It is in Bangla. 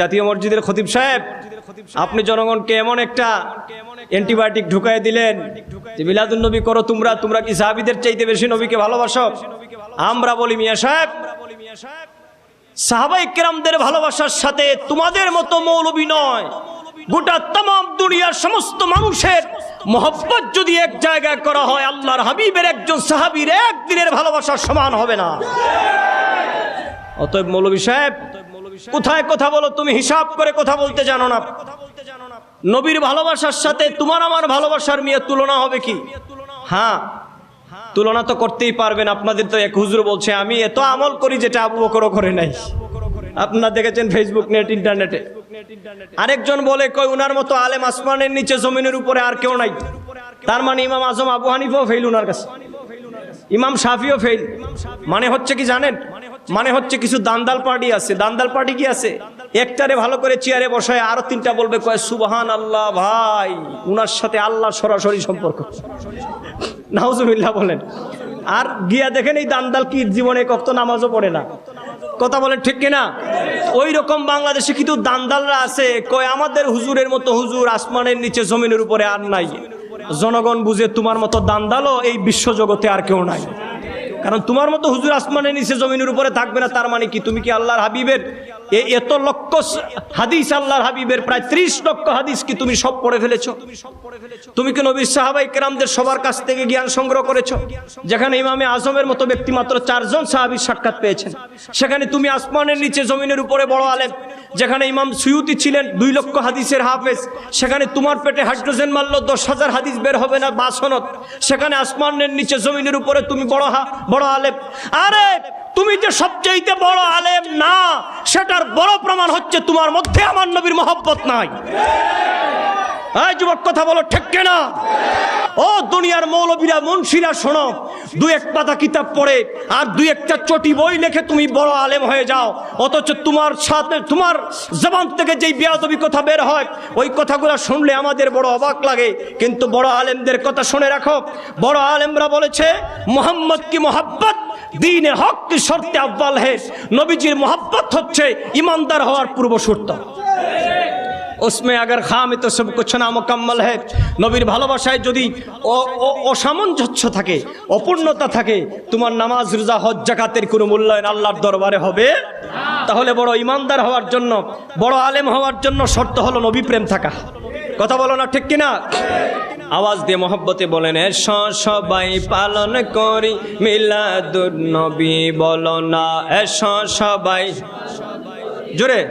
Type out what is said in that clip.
জাতীয় মসজিদের খতিব সাহেব, আপনি জনগণকে এমন একটা অ্যান্টিবায়োটিক ঢুকাই দিলেন যে মিলাদুল নবী করো তোমরা তোমরা কি সাহাবিদের চাইতে বেশি নবীকে ভালোবাসো? আমরা বলি মিয়া সাহেব, সাহাবাই কেরামদের ভালোবাসার সাথে তোমাদের মতো মৌলবী নয়। গোটা তাম দুনিয়ার সমস্ত মানুষের মোহব্বত যদি এক জায়গায় করা হয়, আল্লাহর হাবিবের একজন সাহাবীর একদিনের ভালোবাসার সমান হবে না। অতএব মৌলবী সাহেব, কোথায় কথা বলো? তুমি হিসাব করে কথা বলতে জানো না। নবীর ভালোবাসার সাথে তোমার আমার ভালোবাসার মেয়ে তুলনা হবে কি? হ্যাঁ তুলনা তো করতেই পারবেন। আপনাদের তো এক হুজুর বলছে, আমি এত আমল করি যেটা আবু বকরও করে নাই। আপনারা দেখেছেন ফেসবুক নেট ইন্টারনেটে আরেকজন বলে, কই, উনার মতো আলেম আসমানের নিচে জমিনের উপরে আর কেউ নাই। তার মানে ইমাম আজম আবু হানিফাও ফেল উনার কাছে। ইমাম শাফিও ফেল মানে হচ্ছে কি জানেন? মানে হচ্ছে কিছু দান্দাল পার্টি আছে। দান্দাল পার্টি কি আছে? একটারে ভালো করে চেয়ারে বসায়, আরও তিনটা বলবে, কয় সুবহান আল্লাহ ভাই, উনার সাথে আল্লাহ সরাসরি সম্পর্ক। নাউজুবিল্লাহ বলেন। আর গিয়া দেখেন এই দান্দাল কি জীবনে কত নামাজও পড়ে না। কথা বলেন ঠিক কিনা? ওই রকম বাংলাদেশে কিন্তু দান্দালরা আছে, কয়, আমাদের হুজুরের মতো হুজুর আসমানের নিচে জমিনের উপরে আর নাই। জনগণ বুঝে তোমার মতো দান্দালও এই বিশ্বজগতে আর কেউ নাই। কারণ তোমার মতো হুজুর আসমানের নিচে জমিনের উপরে থাকবে না, তার মানে কি? তুমি কি আল্লাহর হাবিবের? এত লক্ষ হাদিস আল্লাহর হাবিবের, প্রায় ত্রিশ লক্ষ হাদিস কি তুমি সব পড়ে ফেলেছো? তুমি কি নবী সাহাবাই কেরামদের সবার কাছ থেকে জ্ঞান সংগ্রহ করেছ? যেখানে ইমামে আজমের মতো ব্যক্তি মাত্র চারজন সাহাবির সাক্ষাৎ পেয়েছেন। সেখানে তুমি আসমানের নিচে জমিনের উপরে বড় আলেম। যেখানে ইমাম সুয়ুতি ছিলেন দুই লক্ষ হাদিসের হাফেজ, সেখানে তোমার পেটে হাইড্রোজেন মারলো, দশ হাজার হাদিস বের হবে না বাসনত। সেখানে আসমানের নিচে জমিনের উপরে তুমি বড় হা, বড় আলেম। আরে, তুমি যে সবচাইতে বড় আলেম না, সেটার বড় প্রমাণ হচ্ছে তোমার মধ্যে আমার নবীর মহব্বত নাই। যুবক, কথা বলো ঠিক না ও দুনিয়ার মৌলবীরা, মুন্সিরা শোনো দু এক পাতা কিতাব পড়ে, আর দুই একটা চটি বই লেখে তুমি বড় আলেম হয়ে যাও। অথচ তোমার সাথে, তোমার জবান থেকে যেই বেয়াদবি কথা বের হয়, ওই কথাগুলো শুনলে আমাদের বড় অবাক লাগে। কিন্তু বড় আলেমদের কথা শুনে রাখো, বড় আলেমরা বলেছে, মোহাম্মদ কি মোহাব্বত? দিনে হক কি শর্তে আব্বাল হে নবীজির মোহাব্বত হচ্ছে, ইমানদার হওয়ার পূর্ব শর্ত उसमें अगर खाम तो सब कुछ ना मुकम्मल है নবীর ভালোবাসায় যদি অ- অ- অসামঞ্জস্য থাকে অপূর্ণতা থাকে তোমার নামাজ রোজা হজ জাকাতের কোনো মূল্যায়ন আল্লাহর দরবারে হবে তাহলে বড় ইমানদার হওয়ার জন্য বড় আলেম হওয়ার জন্য শর্ত হলো নবী প্রেম থাকা কথা বলো না ঠিক কিনা আওয়াজ দিয়ে মহব্বতে বলেন এসো সবাই পালন করি মিলাদুন নবী বলো না এসো সবাই জোরে